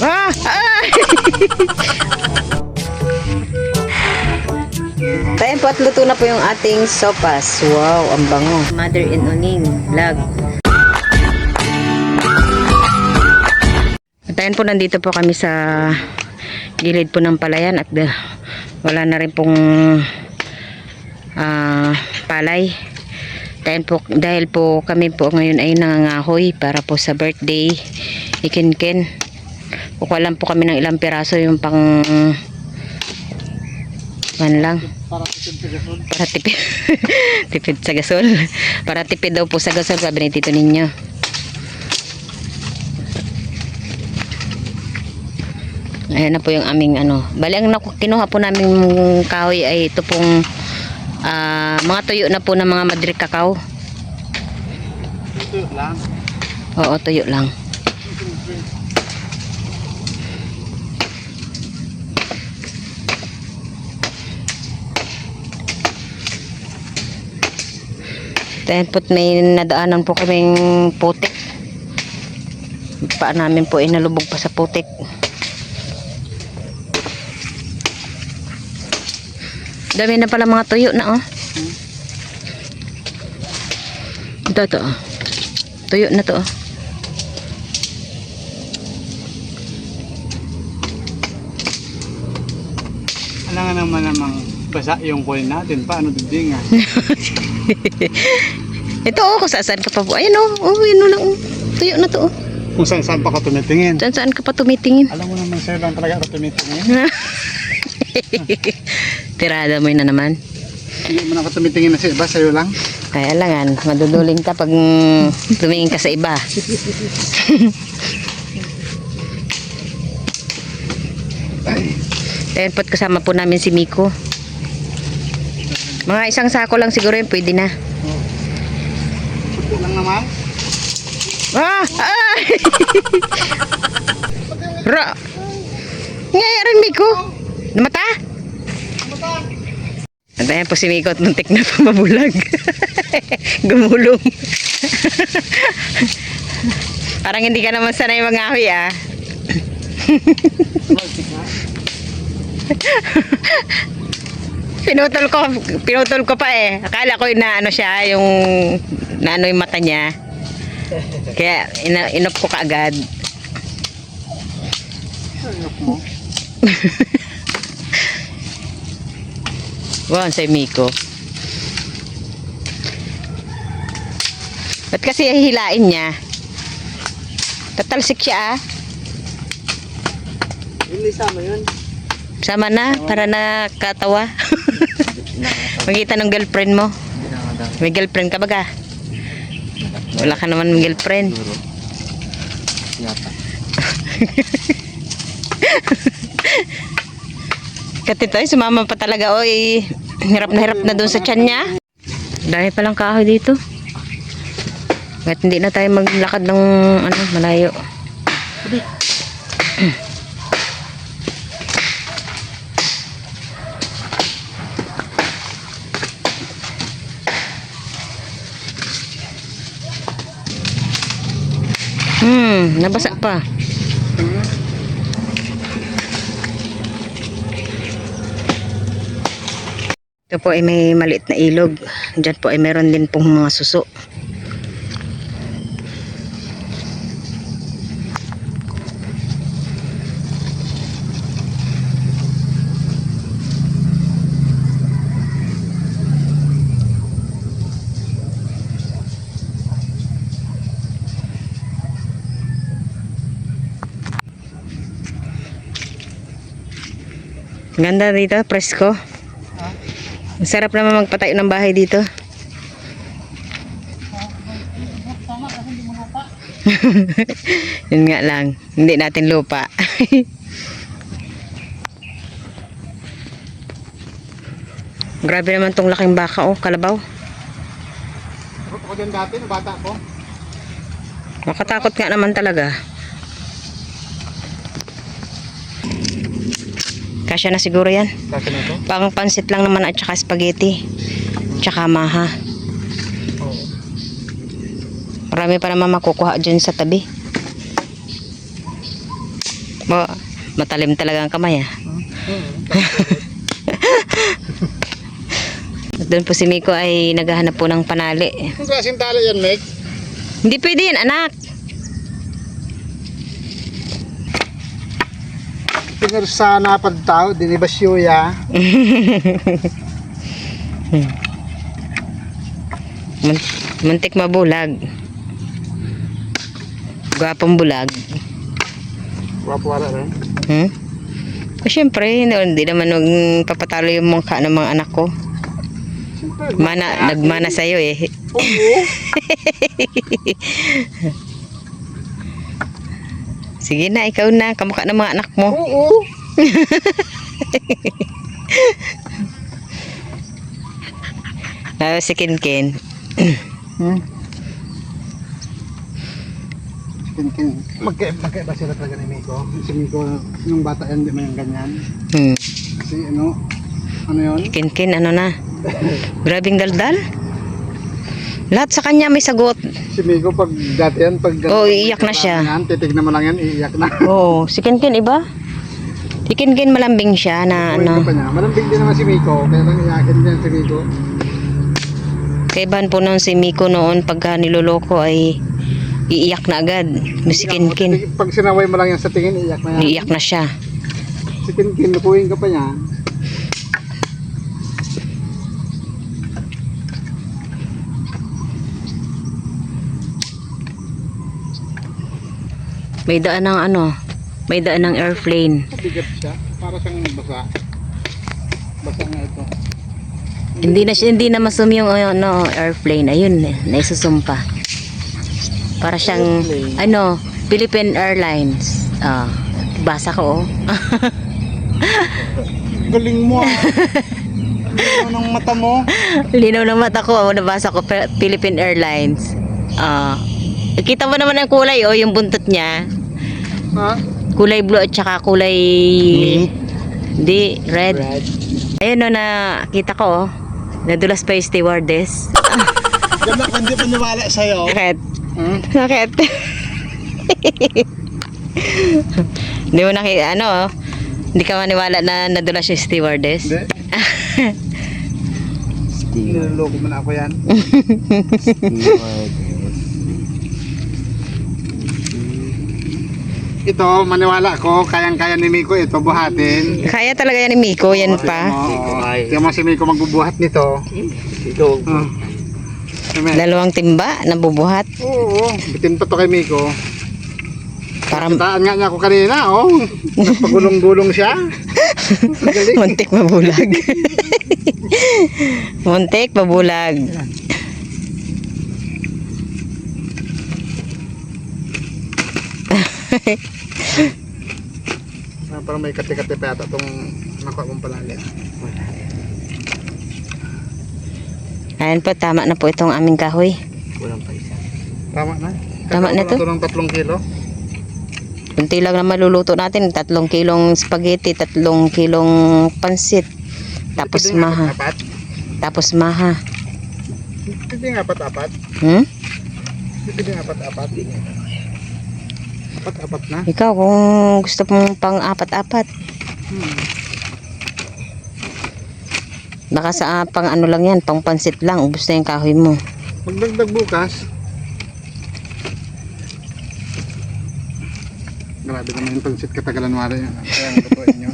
Ah! Ah! Tayo po at luto na po yung ating sopas. Wow, ang bango. Mother in Oning vlog. At ayun po, nandito po kami sa gilid po ng palayan at uh, wala na rin pong ah, palay. Dahil po, dahil po kami po ngayon ay nangangahoy para po sa birthday ikinkin. Kukuha lang po kami ng ilang piraso yung pang man lang. Para tipid sa gasol. Para tipid. tipid sa gasol. Para tipid daw po sa gasol sabi ni tito ninyo. Ayan na po yung aming ano. Bali ang kinuha po namin kahoy ay ito pong ah, mga tuyo na po ng mga madrid kakao. Ito lang. Oo, tuyo lang. Dahil po't may nadaanan po kaming putik. Paa namin po ay nalubog pa sa putik. Dami na pala mga tuyo na oh. Ito, ito oh. Tuyo na to oh. Alam nga naman namang basa yung coin natin. Paano dibdingan? Ito oh, kung saan ka pa po. Ayun oh, oh, yun lang oh. Tuyo na to oh. Kung saan saan pa ka tumitingin. Saan saan ka pa tumitingin? Alam mo naman sa'yo lang talaga ako tumitingin. Tirada mo yun na naman. Hindi mo na ako tumitingin na sa iba. Sa'yo lang. Kaya langan, maduduling ka pag tumingin ka sa iba. Ayun po't kasama po namin si Miko. Mga isang sako lang siguro yun, pwede na. Ito lang naman. Ah! Ah! Ra! Ngayon Miko! Namata? At ayan po si Miko at muntik na po mabulag. Gumulong. Parang hindi ka naman sanay mangahoy ah. Pinutol ko, pinutol ko pa eh. Akala ko na ano siya, yung na ano yung mata niya. Kaya ina, inop ko kaagad. Ayok mo. Wow, sa Miko. Ba't kasi hihilain niya? Tatalsik siya ah. Hindi sama yun. Sama na, para nakatawa. Magkita ng girlfriend mo. May girlfriend ka baga? Wala ka naman girlfriend. Yata. Katito ay sumama pa talaga. Oy, hirap na hirap na doon sa tiyan niya. Dahil palang kahoy dito. Kahit hindi na tayo maglakad ng ano, malayo. Hmm, nabasa pa. Ito po ay may maliit na ilog. Diyan po ay meron din pong mga suso. Ganda dito, presko. Sarap naman magpatayo ng bahay dito. Yun nga lang, hindi natin lupa. Grabe naman tong laking baka oh, kalabaw. Takot ako dyan dati, bata ko. Makatakot nga naman talaga. Kasya na siguro yan. Kasi na to? Pang pansit lang naman at saka spaghetti. Tsaka maha. Oo. Marami pa naman makukuha dyan sa tabi. Bo, matalim talaga ang kamay ah. Doon po si Miko ay naghahanap po ng panali. Kung klaseng tali yan, Meg? Hindi pwede yan, anak. Tingnan sa napad tao, dinibasyo ya. Mun- Muntik mabulag. Gwapong bulag. Wapo wala rin. Hmm? O syempre, hindi, naman magpapatalo yung mukha ng mga anak ko. Siyempre, Mana, nagmana sa'yo eh. Oo. Sige na, ikaw na. Kamukha ng mga anak mo. Oo. Lalo si Kinkin. Hmm. Kin-kin. Magka, magkaiba sila talaga ni Miko. Si Miko, yung bata yan, di man yung ganyan. Hmm. Kasi ano, ano yun? Kinkin, ano na? Grabing daldal? Lahat sa kanya may sagot. Si Miko, pag dati yan, pag... Oo, iiyak na siya. Yan, titignan mo lang yan, iiyak na. Oo, si Kinkin iba? Si Kinkin malambing siya na Buhay ano. pa niya. Malambing din naman si Miko, kaya lang iyakin din si Miko. Kaiban po noon si Miko noon pagka niloloko ay iiyak na agad. Si Kinkin. Pag sinaway mo lang yan sa tingin, iiyak na yan. Iiyak na siya. Si Kinkin, lukuhin ka pa niya. May daan ng ano, may daan ng airplane. Mabigat siya. Para siyang basa. Basa nga ito. Hindi na hindi na masum yung ano, airplane. Ayun, eh, naisusumpa. Para siyang, Airplane. ano, Philippine Airlines. Ah, basa ko oh. Galing mo ah. Mo ng mata mo. Linaw ng mata ko, oh, nabasa ko, Philippine Airlines. Ah, kita mo naman ang kulay, oh, yung buntot niya. Ha? Kulay blue at saka kulay... Hindi, red. Red. Ayun, oh, na kita ko, oh. Nadulas pa yung stewardess. Ganda ko hindi paniwala sa'yo. Bakit? Hmm? Bakit? Hindi mo nakita, ano, oh. Hindi ka maniwala na nadulas yung stewardess? Hindi. Niloloko mo na ako yan. Ito, maniwala ko, kayang-kaya ni Miko ito buhatin. Kaya talaga yan ni Miko, yan pa. Tingnan mo si Miko magbubuhat nito. Ito. Uh. Dalawang timba na bubuhat. Oo, bitin pa to kay Miko. Para Kitaan nga niya ako kanina, oh. Nagpagulong-gulong siya. Galing. muntik mabulag. muntik mabulag. Ah, parang may kati-kati pa yata itong nakuha mong palali. Ayan po, tama na po itong aming kahoy. Walang pa isa. Tama na. Tama na to? Ito ng tatlong kilo. Kunti lang na maluluto natin. Tatlong kilong spaghetti, tatlong kilong pansit. Tapos Pwede maha. Apat. Tapos maha. Pwede nga apat-apat. Hmm? Pwede nga apat-apat. Apat-apat na. Ikaw, kung gusto mong pang apat-apat. Hmm. Baka sa ah, pang ano lang yan, pang pansit lang. Ubus na yung kahoy mo. Magdagdag bukas. Grabe naman yung pansit katagalan wala yan. Kaya ang lutuin nyo.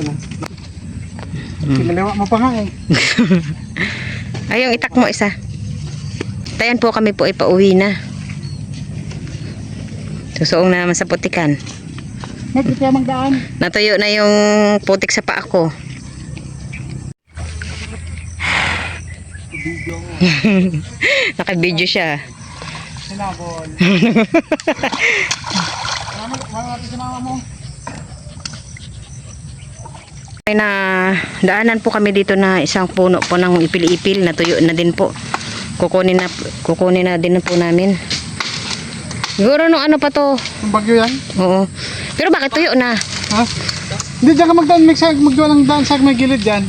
Na. Pinaliwa mo pa nga eh. Ay, yung itak mo isa. Tayan po kami po ay pauwi na. Susuong na naman sa putikan. Medyo kaya magdaan. Natuyo na yung putik sa paa ko. Naka-video siya. Sinabon. Ano, ano natin si mama mo? Ay na daanan po kami dito na isang puno po ng ipil-ipil natuyo na din po. Kukunin na kukunin na din po namin. Siguro nung ano pa to. Bagyo yan? Oo. Pero bakit tuyo na? Ha? Hindi, dyan ka magdaan. Mag magdaan lang daan sa may gilid dyan.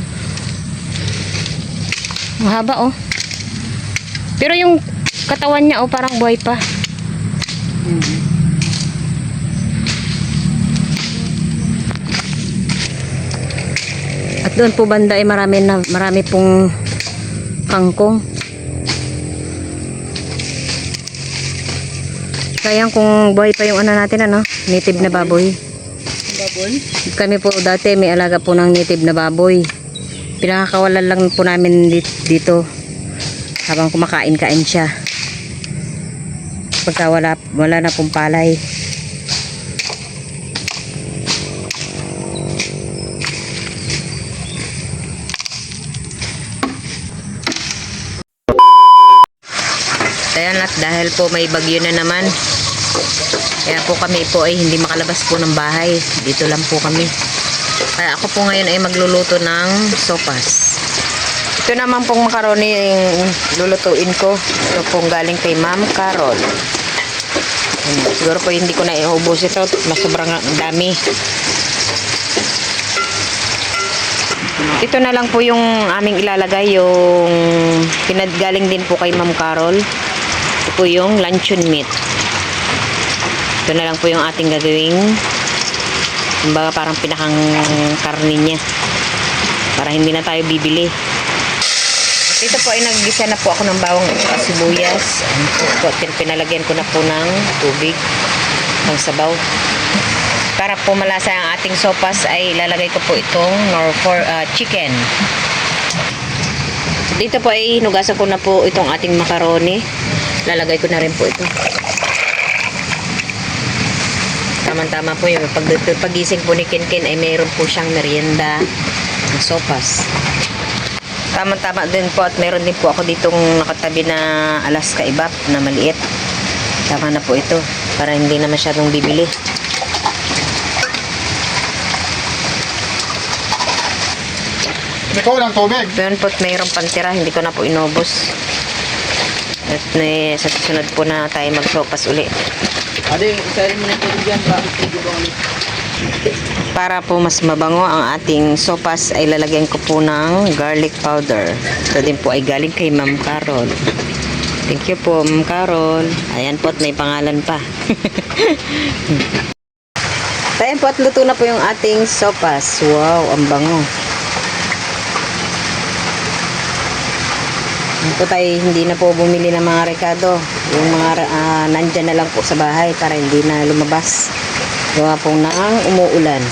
Mahaba oh. Pero yung Katawan niya, oh, parang buhay pa. At doon po banda ay marami na marami pong kangkong. Kaya kung buhay pa yung ano natin ano, native na baboy. Baboy? Kami po dati may alaga po ng native na baboy. Pinakakawalan lang po namin di- dito habang kumakain-kain siya. Pagka wala, wala na pong palay. Dahil po may bagyo na naman. Kaya po kami po ay hindi makalabas po ng bahay. Dito lang po kami. Kaya ako po ngayon ay magluluto ng sopas. Ito naman pong macaroni yung lulutuin ko. Ito pong galing kay Ma'am Carol. Siguro po hindi ko na iubos ito. Mas sobrang dami. Ito na lang po yung aming ilalagay yung pinadgaling din po kay Ma'am Carol. Po yung luncheon meat. Ito na lang po yung ating gagawing kumbaga parang pinakang karne niya. Para hindi na tayo bibili. At ito po ay naggisa na po ako ng bawang at saka sibuyas. Pin- pinalagyan ko na po ng tubig ng sabaw. Para po malasa ang ating sopas ay lalagay ko po itong for uh, chicken. Dito po ay hinugasan ko na po itong ating macaroni. Lalagay ko na rin po ito. Tama-tama po yung pag, pagising po ni Kinkin ay mayroon po siyang merienda ng sopas. Tama-tama din po at mayroon din po ako ditong nakatabi na Alaska Ibap na maliit. Tama na po ito para hindi na masyadong bibili. Ikaw walang tubig. Meron po at mayroong pantira, hindi ko na po inubos. At may, sa susunod po na tayo magsopas uli. Adi, isarin mo na yung tubig yan. Bakit hindi ba ulit? Para po mas mabango ang ating sopas ay lalagyan ko po ng garlic powder. Ito din po ay galing kay Ma'am Carol. Thank you po Ma'am Carol. Ayan po at may pangalan pa. Ayan po at luto na po yung ating sopas. Wow, ang bango. Po tayo hindi na po bumili ng mga rekado. Yung mga ah, nandyan na lang po sa bahay para hindi na lumabas. Gawa po na ang umuulan.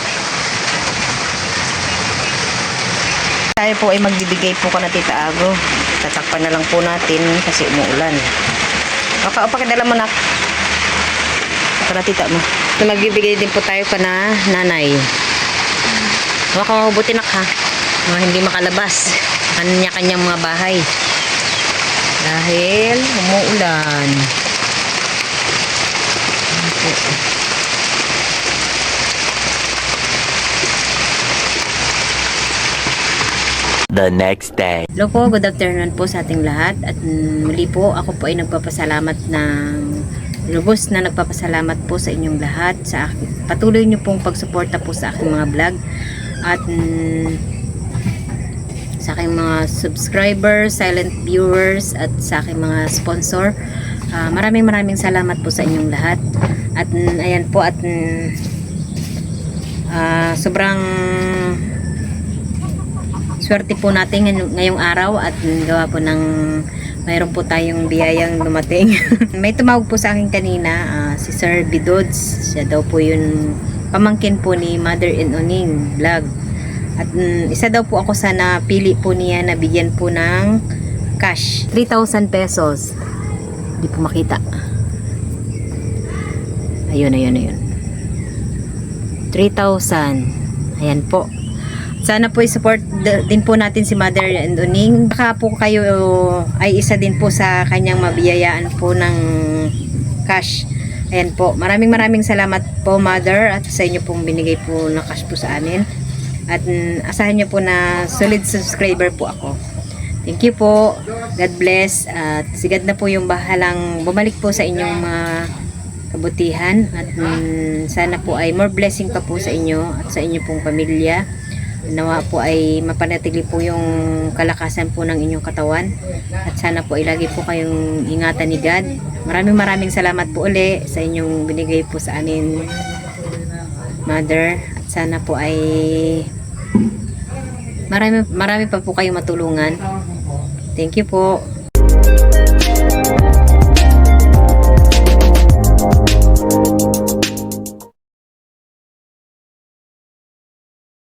Tayo po ay magbibigay po ka na Tita Ago. Tatakpan na lang po natin kasi umuulan. Baka o pakidala mo na. Para tita mo. So, magbibigay din po tayo ka na nanay. Baka mabuti nak ha. Mga hindi makalabas. Kanya-kanyang mga bahay. Dahil umuulan. the next day. Hello po, good afternoon po sa ating lahat at mm, muli po ako po ay nagpapasalamat ng lubos na nagpapasalamat po sa inyong lahat sa akin. Patuloy niyo pong pagsuporta po sa aking mga vlog at mm, sa aking mga subscribers, silent viewers at sa aking mga sponsor. Ah, maraming maraming salamat po sa inyong lahat. At mm, ayan po at mm, ah, sobrang swerte po natin ngayon- ngayong araw at gawa po ng mayroon po tayong biyayang dumating. May tumawag po sa akin kanina, ah, si Sir Bidods. Siya daw po yun pamangkin po ni Mother in Oning vlog. At mm, isa daw po ako sa napili po niya na bigyan po ng cash. 3,000 pesos. Hindi po makita. Ayun, ayun, ayun. 3,000. Ayan po. Sana po i-support din po natin si Mother and Uning. Baka po kayo ay isa din po sa kanyang mabiyayaan po ng cash. Ayan po. Maraming maraming salamat po Mother at sa inyo pong binigay po na cash po sa amin. At mm, asahan niyo po na solid subscriber po ako. Thank you po. God bless. At sigad na po yung bahalang bumalik po sa inyong mga kabutihan. At mm, sana po ay more blessing pa po sa inyo at sa inyo pong pamilya. Nawa po ay mapanatili po yung kalakasan po ng inyong katawan. At sana po ay lagi po kayong ingatan ni God. Maraming maraming salamat po uli sa inyong binigay po sa amin, Mother. Sana po ay marami, marami pa po kayong matulungan. Thank you po.